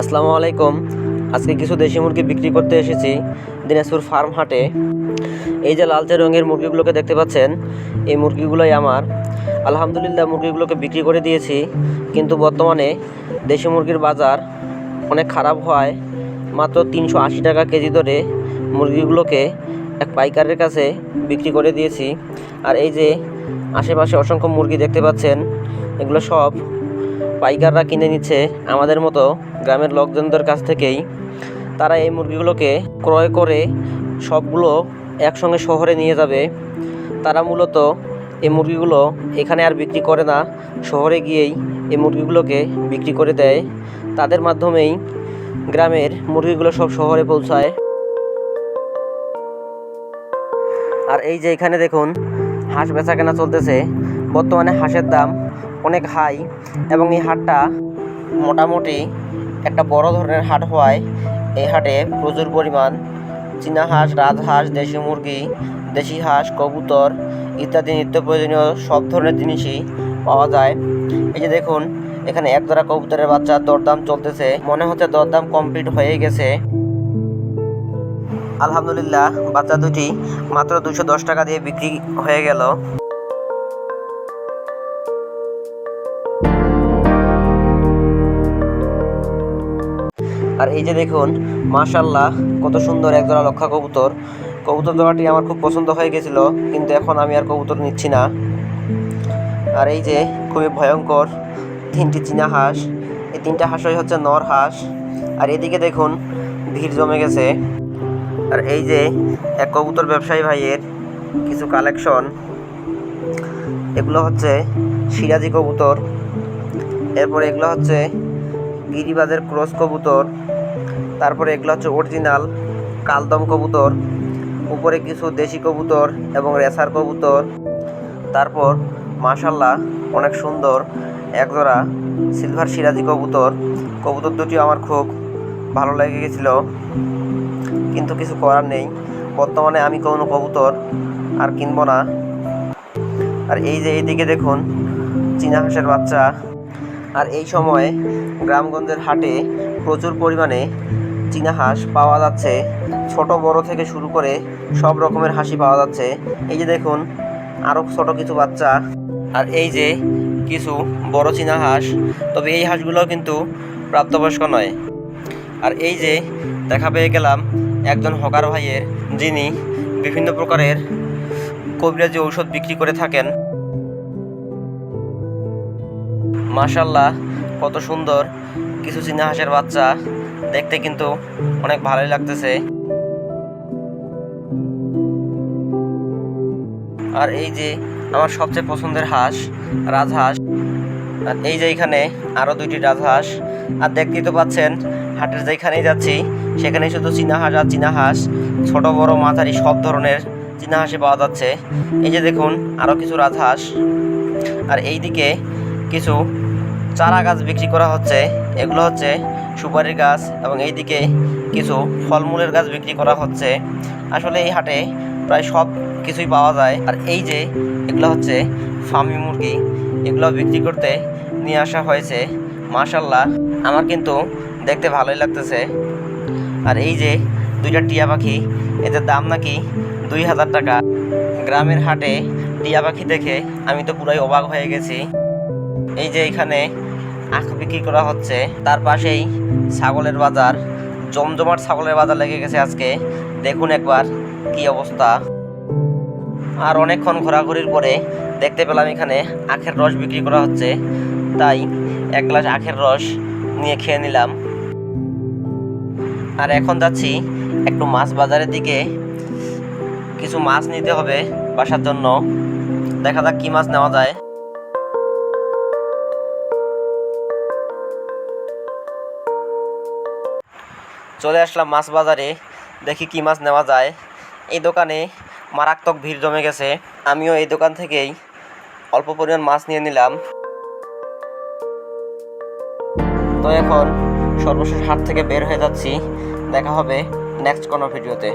আসসালামু আলাইকুম। আজকে কিছু দেশি মুরগি বিক্রি করতে এসেছি দিনাজপুর ফার্ম হাটে। এই যে লালচে রঙের মুরগিগুলোকে দেখতে পাচ্ছেন, এই মুরগিগুলোই আমার। আলহামদুলিল্লাহ মুরগিগুলোকে বিক্রি করে দিয়েছি, কিন্তু বর্তমানে দেশি মুরগির বাজার অনেক খারাপ হয়। মাত্র তিনশো আশি টাকা কেজি ধরে মুরগিগুলোকে এক পাইকারের কাছে বিক্রি করে দিয়েছি। আর এই যে আশেপাশে অসংখ্য মুরগি দেখতে পাচ্ছেন, এগুলো সব পাইকাররা কিনে নিচ্ছে আমাদের মতো। গ্রামের লোকজনদের কাছ থেকেই তারা এই মুরগিগুলোকে ক্রয় করে সবগুলো একসঙ্গে শহরে নিয়ে যাবে। তারা মূলত এই মুরগিগুলো এখানে আর বিক্রি করে না, শহরে গিয়েই এই মুরগিগুলোকে বিক্রি করে দেয়। তাদের মাধ্যমেই গ্রামের মুরগিগুলো সব শহরে পৌঁছায়। আর এই যে এখানে দেখুন, হাঁস বেচা কেনা চলতেছে। বর্তমানে হাঁসের দাম অনেক হাই এবং এই হাটটা মোটামুটি একটা বড় ধরনের হাট হওয়ায় এই হাটে প্রচুর পরিমাণ চীনা হাঁস রাজহাঁস দেশি মুরগি, দেশি হাঁস, কবুতর ইত্যাদি নিত্য প্রয়োজনীয় সব ধরনের জিনিসই পাওয়া যায়। এই যে দেখুন, এখানে এক জোড়া কবুতরের বাচ্চার দরদাম চলতেছে। মনে হচ্ছে দরদাম কমপ্লিট হয়ে গেছে। আলহামদুলিল্লাহ, বাচ্চা দুটি মাত্র দুশো দশ টাকা দিয়ে বিক্রি হয়ে গেল। আর এই যে দেখুন মাশাল্লাহ কত সুন্দর এক জোড়া লক্ষা কবুতর। কবুতর জোড়াটি আমার খুব পছন্দ হয়ে গেছিল, কিন্তু এখন আমি আর কবুতর নিচ্ছি না। আর এই যে, খুবই ভয়ঙ্কর, তিনটি চীনা হাঁস, এই তিনটা হাঁসই হচ্ছে নর হাঁস। আর এদিকে দেখুন, ভিড় জমে গেছে। আর এই যে, এক কবুতর ব্যবসায়ী ভাইয়ের কিছু কালেকশন, এগুলো হচ্ছে সিরাজি কবুতর। এরপরে এগুলো হচ্ছে গিরিবাজের ক্রস কবুতর। তারপরে এগুলো হচ্ছে অরিজিনাল কালদম কবুতর, উপরে কিছু দেশি কবুতর এবং রেসার কবুতর। তারপর মাশাল্লাহ অনেক সুন্দর একজোড়া সিলভার সিরাজি কবুতর। কবুতর দুটি আমার খুব ভালো লেগে গেছিল, কিন্তু কিছু করার নেই। বর্তমানে আমি কোনো কবুতর আর কিনবো না। আর এই যে এইদিকে দেখুন, চীনা হাঁসের বাচ্চা। আর এই সময়ে গ্রামগঞ্জের হাটে প্রচুর পরিমাণে চীনা হাঁস পাওয়া যাচ্ছে। ছোট, বড় থেকে শুরু করে সব রকমের হাসি পাওয়া যাচ্ছে। এই যে দেখুন আরও ছোট কিছু বাচ্চা। আর এই যে কিছু বড় চীনা হাঁস। তবে এই হাঁসগুলোও কিন্তু প্রাপ্তবয়স্ক নয়। আর এই যে দেখা পেয়ে গেলাম একজন হকার ভাইয়ের, যিনি বিভিন্ন প্রকারের কবিরাজি ঔষধ বিক্রি করে থাকেন। মাশাল্লাহ কত সুন্দর কিছু চীনা হাঁসের বাচ্চা। দেখতে কিন্তু অনেক ভালোই লাগতেছে। আর এই যে আমার সবচেয়ে পছন্দের হাঁস, রাজহাঁস, আর এই যে এখানে আরও দুইটি রাজহাঁস, আর দেখতেই তো পাচ্ছেন, হাটের যেখানেই যাচ্ছি সেখানে শুধু চীনা হাঁস আর চীনা হাঁস, ছোট, বড়, মাঝারি, সব ধরনের চীনা হাঁসই পাওয়া যাচ্ছে। এই যে দেখুন আরও কিছু রাজহাঁস। আর এই দিকে কিছু চারা গাছ বিক্রি করা হচ্ছে। এগুলো হচ্ছে সুপারির গাছ এবং এইদিকে কিছু ফলমূলের গাছ বিক্রি করা হচ্ছে। আসলে এই হাটে প্রায় সব কিছুই পাওয়া যায়। আর এই যে এগুলো হচ্ছে ফার্মি মুরগি, এগুলো বিক্রি করতে নিয়ে আসা হয়েছে। মাশাল্লাহ আমার কিন্তু দেখতে ভালোই লাগতেছে। আর এই যে দুইটা টিয়া পাখি, এদের দাম নাকি দুই হাজার টাকা। গ্রামের হাটে টিয়া পাখি দেখে আমি তো পুরাই অবাক হয়ে গেছি। এই যে এখানে আখ বিক্রি করা হচ্ছে, তার পাশেই ছাগলের বাজার। জমজমাট ছাগলের বাজার লেগে গেছে আজকে। দেখুন একবার কি অবস্থা। আর অনেকক্ষণ ঘোরাঘুরির পরে দেখতে পেলাম এখানে আখের রস বিক্রি করা হচ্ছে। তাই এক গ্লাস আখের রস নিয়ে খেয়ে নিলাম। আর এখন যাচ্ছি একটু মাছ বাজারের দিকে। কিছু মাছ নিতে হবে বাসার জন্য। দেখা যাক কি মাছ নেওয়া যায়। চলে আসলাম মাছ বাজারে। দেখি কি মাছ নেওয়া যায়। এই দোকানে মারাত্মক ভিড় জমে গেছে। আমিও এই দোকান থেকেই অল্প পরিমাণ মাছ নিয়ে নিলাম। তো এখন সর্বশেষ হাট থেকে বের হয়ে যাচ্ছি। দেখা হবে নেক্সট কোনো ভিডিওতে।